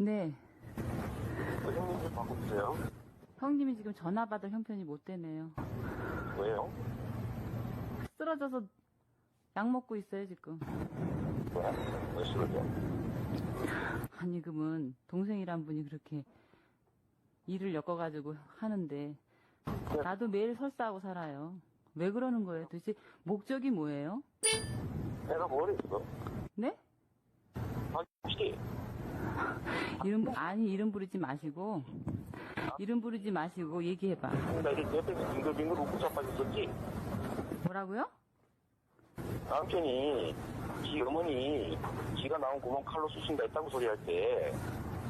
네. 그 형님 좀 바꿔주세요. 형님이 지금 전화 받을 형편이 못 되네요. 왜요? 쓰러져서 약 먹고 있어요, 지금. 왜? 왜 쓰러져? 아니, 그러면 동생이란 분이 그렇게 일을 엮어가지고 하는데 나도 매일 설사하고 살아요. 왜 그러는 거예요? 도대체 목적이 뭐예요? 내가 뭘 했어? 네? 아씨, 이름, 아니, 이름 부르지 마시고, 이름 부르지 마시고 얘기해봐. 나 이렇게 옆에서 빙글빙글 웃고 자빠졌었지? 뭐라고요? 남편이 지 어머니 지가 나온 구멍 칼로 쑤신다 했다고 소리할 때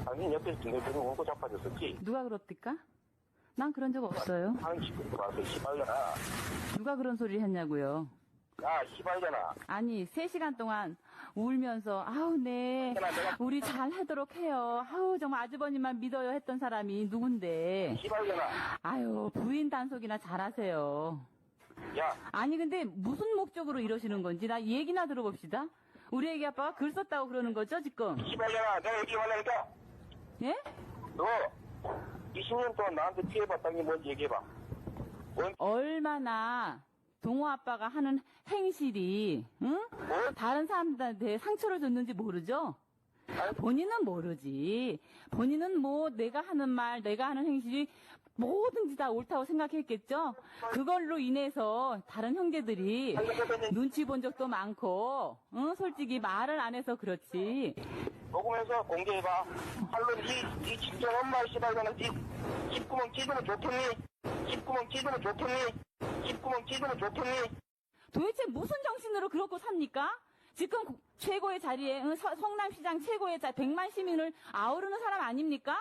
당연히 옆에서 빙글빙글 웃고 자빠졌었지? 누가 그럽니까? 난 그런 적 없어요. 하는 짓고 와서 시발려나 누가 그런 소리를 했냐고요. 야 시발려나 아니, 3시간 동안 울면서, 아우, 네, 우리 잘 하도록 해요. 아우, 정말 아주버님만 믿어요 했던 사람이 누군데. 시발려나 아유, 부인 단속이나 잘하세요. 야 아니, 근데 무슨 목적으로 이러시는 건지 나 얘기나 들어봅시다. 우리 애기 아빠가 글 썼다고 그러는 거죠, 지금? 시발려나 내가 얘기하려니까 예? 너 20년 동안 나한테 피해봤다는 게 뭔지 얘기해봐 뭔 얼마나 동호 아빠가 하는 행실이, 응? 뭐? 다른 사람들한테 상처를 줬는지 모르죠? 본인은 모르지. 본인은 뭐 내가 하는 말, 내가 하는 행실이 뭐든지 다 옳다고 생각했겠죠? 그걸로 인해서 다른 형제들이 눈치 본 적도 많고, 응? 솔직히 말을 안 해서 그렇지. 녹음해서 공개해봐 할로 니, 니 진정 엄마 시발려나 니 씹구멍 찢으면 좋겠니 씹구멍 찢으면 좋겠니 찢으면 좋겠니 도대체 무슨 정신으로 그러고 삽니까? 지금 고- 최고의 자리에 응, 서- 성남시장 최고의 자 100만 시민을 아우르는 사람 아닙니까?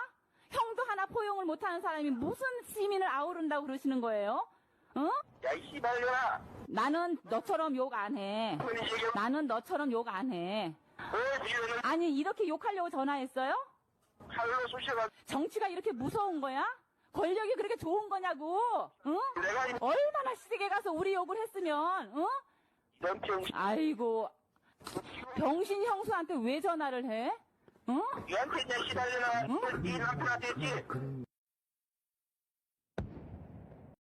형도 하나 포용을 못하는 사람이 무슨 시민을 아우른다고 그러시는 거예요? 어? 야이 씨발려나 나는 너처럼 욕 안 해. 나는 너처럼 욕 안 해. 왜 지금 아니 이렇게 욕하려고 전화했어요? 칼로 쑤셔가 정치가 이렇게 무서운 거야? 권력이 그렇게 좋은 거냐고? 응? 내가 이 얼마나 시댁에 가서 우리 욕을 했으면, 응? 남편 아이고, 병신 형수한테 왜 전화를 해? 어? 얘한테 내 씨발려나 니 남편한테 했지